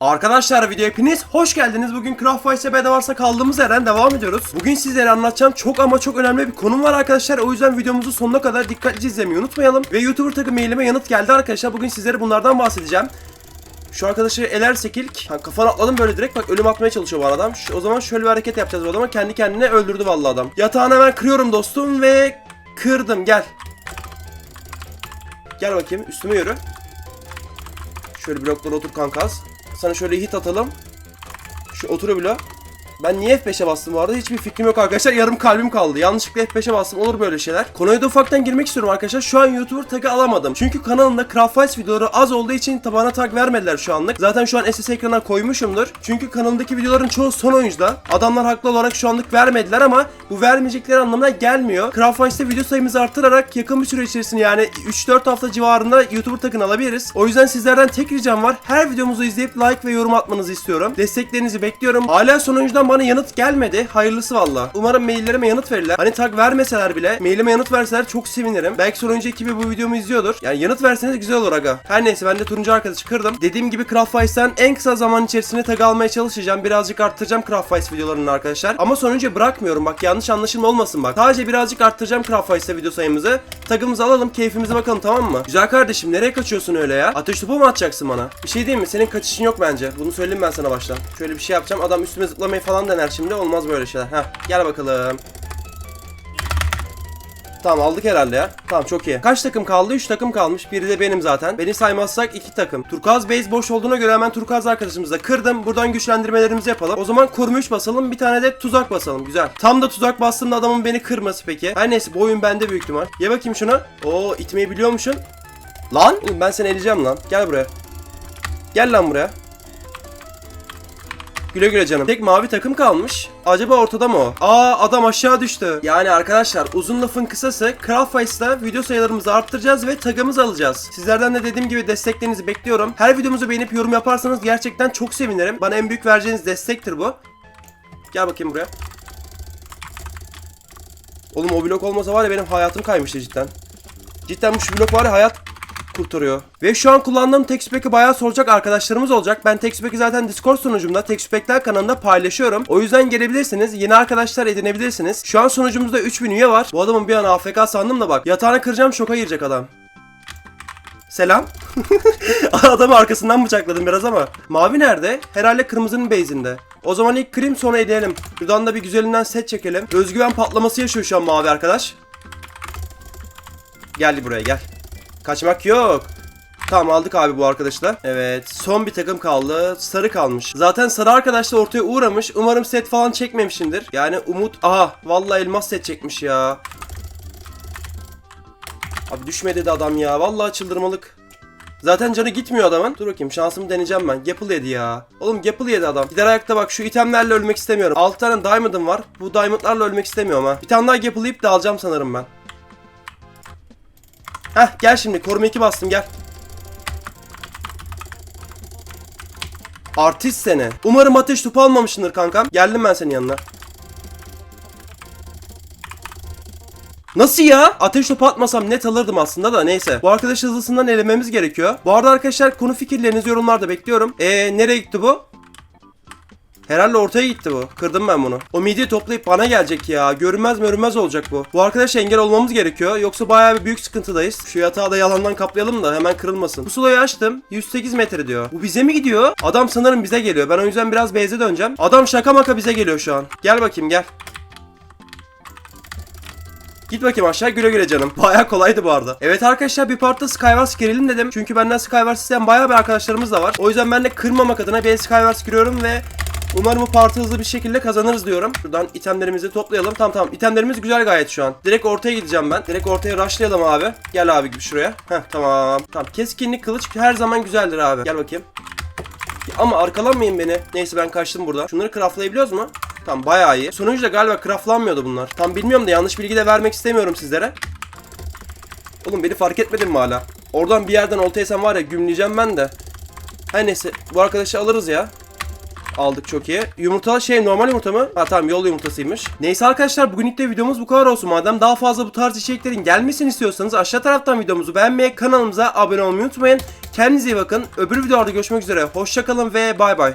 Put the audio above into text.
Arkadaşlar video hepiniz hoş geldiniz. Bugün Craft Vice'e bedavasa kaldığımız yerden devam ediyoruz. Bugün sizlere anlatacağım çok ama çok önemli bir konum var arkadaşlar. O yüzden videomuzu sonuna kadar dikkatli izlemeyi unutmayalım. Ve YouTuber takım mailime yanıt geldi arkadaşlar. Bugün sizlere bunlardan bahsedeceğim. Şu arkadaşı elersek ilk ha, kafana atladım böyle direkt bak ölüm atmaya çalışıyor bu adam. Şu- o zaman şöyle bir hareket yapacağız bu adama. Kendi kendine öldürdü vallahi adam. Yatağını hemen kırıyorum dostum ve kırdım gel. Gel bakayım üstüme yürü. Şöyle bloklara otur kankas. Sana şöyle hit atalım. Şu otur blok. Ben niye F5'e bastım bu arada hiçbir fikrim yok arkadaşlar. Yarım kalbim kaldı. Yanlışlıkla F5'e bastım. Olur böyle şeyler. Konuya da ufaktan girmek istiyorum arkadaşlar. Şu an YouTuber tagı alamadım. Çünkü kanalımda Craftwise videoları az olduğu için tabana tag vermediler şu anlık. Zaten şu an SS ekrana koymuşumdur. Çünkü kanalımdaki videoların çoğu son oyuncuda. Adamlar haklı olarak şu anlık vermediler ama bu vermeyecekleri anlamına gelmiyor. Craftwise'de video sayımızı arttırarak yakın bir süre içerisinde yani 3-4 hafta civarında YouTuber tagını alabiliriz. O yüzden sizlerden tek ricam var. Her videomuzu izleyip like ve yorum atmanızı istiyorum. Desteklerinizi bekliyorum. Hala sonuncudan bana yanıt gelmedi. Hayırlısı valla. Umarım maillerime yanıt verirler. Hani tag vermeseler bile mailime yanıt verseler çok sevinirim. Belki sonuncu ekibi bu videomu izliyordur. Yani yanıt verseniz güzel olur aga. Her neyse ben de turuncu arkadaşı kırdım. Dediğim gibi Craftwise'den en kısa zaman içerisinde tag almaya çalışacağım. Birazcık arttıracağım Craftwise videolarını arkadaşlar. Ama sonuncu bırakmıyorum. Bak yanlış anlaşılma olmasın bak. Sadece birazcık arttıracağım Craftwise'da video sayımızı. Tagımızı alalım keyfimize bakalım tamam mı? Güzel kardeşim nereye kaçıyorsun öyle ya? Ateş topu mu atacaksın bana? Bir şey değil mi? Senin kaçışın yok bence. Bunu söyleyeyim ben sana baştan. Şöyle bir şey yapacağım. Adam üstüme zıplamayı falan dener şimdi. Olmaz böyle şeyler. Heh gel bakalım. Tamam aldık herhalde ya. Tamam çok iyi. Kaç takım kaldı? 3 takım kalmış. Biri de benim zaten. Beni saymazsak 2 takım. Turkuaz base boş olduğuna göre hemen Turkuaz arkadaşımızla kırdım. Buradan güçlendirmelerimizi yapalım. O zaman 3 basalım. Bir tane de tuzak basalım. Güzel. Tam da tuzak bastığımda adamın beni kırması peki. Her neyse bu oyun bende büyük ihtimal. Ye bakayım şuna. Oo itmeyi biliyormuşsun. Lan ben seni eleyeceğim lan. Gel buraya. Gel lan buraya. Güle güle canım. Tek mavi takım kalmış. Acaba ortada mı o? Aa adam aşağı düştü. Yani arkadaşlar uzun lafın kısası Craftwise'da video sayılarımızı arttıracağız ve tagımızı alacağız. Sizlerden de dediğim gibi desteklerinizi bekliyorum. Her videomuzu beğenip yorum yaparsanız gerçekten çok sevinirim. Bana en büyük vereceğiniz destektir bu. Gel bakayım buraya. Oğlum o blok olmasa var ya benim hayatım kaymıştı cidden. Cidden bu şu blok var ya hayat kurtarıyor. Ve şu an kullandığım Textpack'i bayağı soracak arkadaşlarımız olacak. Ben Textpack'i zaten Discord sunucumda Textpack'ler kanalında paylaşıyorum. O yüzden gelebilirsiniz. Yeni arkadaşlar edinebilirsiniz. Şu an sunucumuzda 3000 üye var. Bu adamın bir an AFK sandım da bak. Yatağını kıracağım şoka girecek adam. Selam. Adamı arkasından bıçakladım biraz ama. Mavi nerede? Herhalde kırmızının base'inde. O zaman ilk krim sonra edelim. Buradan da bir güzelinden set çekelim. Özgüven patlaması yaşıyor şu an mavi arkadaş. Gel buraya gel. Kaçmak yok. Tamam aldık abi bu arkadaşı da. Evet son bir takım kaldı. Sarı kalmış. Zaten sarı arkadaş da ortaya uğramış. Umarım set falan çekmemişimdir. Yani Umut aha vallahi elmas set çekmiş ya. Abi düşme dedi adam ya. Vallahi çıldırmalık. Zaten canı gitmiyor adamın. Dur bakayım şansımı deneyeceğim ben. Gapple yedi ya. Oğlum Gapple yedi adam. Gider ayakta bak şu itemlerle ölmek istemiyorum. 6 tane diamond'ım var. Bu diamond'larla ölmek istemiyorum ha. Bir tane daha Gapple yiyip de alacağım sanırım ben. Heh gel şimdi koruma 2 bastım gel. Artist seni. Umarım ateş topu almamışsındır kankam. Geldim ben senin yanına. Nasıl ya? Ateş topu atmasam net alırdım aslında da neyse. Bu arkadaş hızlısından elememiz gerekiyor. Bu arada arkadaşlar konu fikirlerinizi yorumlarda bekliyorum. Eee nereye gitti bu? Herhalde ortaya gitti bu. Kırdım ben bunu. O midye toplayıp bana gelecek ya. Görünmez görünmez olacak bu. Bu arkadaş engel olmamız gerekiyor. Yoksa bayağı bir büyük sıkıntıdayız. Şu yatağı da yalandan kaplayalım da hemen kırılmasın. Pusulayı açtım. 108 metre diyor. Bu bize mi gidiyor? Adam sanırım bize geliyor. Ben o yüzden biraz base'e döneceğim. Adam şaka maka bize geliyor şu an. Gel bakayım gel. Git bakayım aşağı güle güle canım. Baya kolaydı bu arada. Evet arkadaşlar bir partta Skywars girelim dedim. Çünkü benden Skywars isteyen baya bir arkadaşlarımız da var. O yüzden ben de kırmamak adına bir Skywars giriyorum ve Umarım bu partı hızlı bir şekilde kazanırız diyorum. Şuradan itemlerimizi toplayalım. Tamam tamam. İtemlerimiz güzel gayet şu an. Direkt ortaya gideceğim ben. Direkt ortaya rushlayalım abi. Gel abi gibi şuraya. Heh tamam. Tamam. Keskinlik kılıç her zaman güzeldir abi. Gel bakayım. Ama arkalanmayın beni. Neyse ben kaçtım burada. Şunları craftlayabiliyoruz mu? Tamam bayağı iyi. Sonuncu da galiba craftlanmıyordu bunlar. Tam bilmiyorum da yanlış bilgi de vermek istemiyorum sizlere. Oğlum beni fark etmedin mi hala? Oradan bir yerden olta yesem var ya gümleyeceğim ben de. Her neyse bu arkadaşı alırız ya. Aldık çok iyi. Yumurta şey normal yumurta mı? Ha tamam yol yumurtasıymış. Neyse arkadaşlar bugünlük de videomuz bu kadar olsun. Madem daha fazla bu tarz içeriklerin gelmesini istiyorsanız aşağı taraftan videomuzu beğenmeyi, kanalımıza abone olmayı unutmayın. Kendinize iyi bakın. Öbür videolarda görüşmek üzere. Hoşçakalın ve bay bay.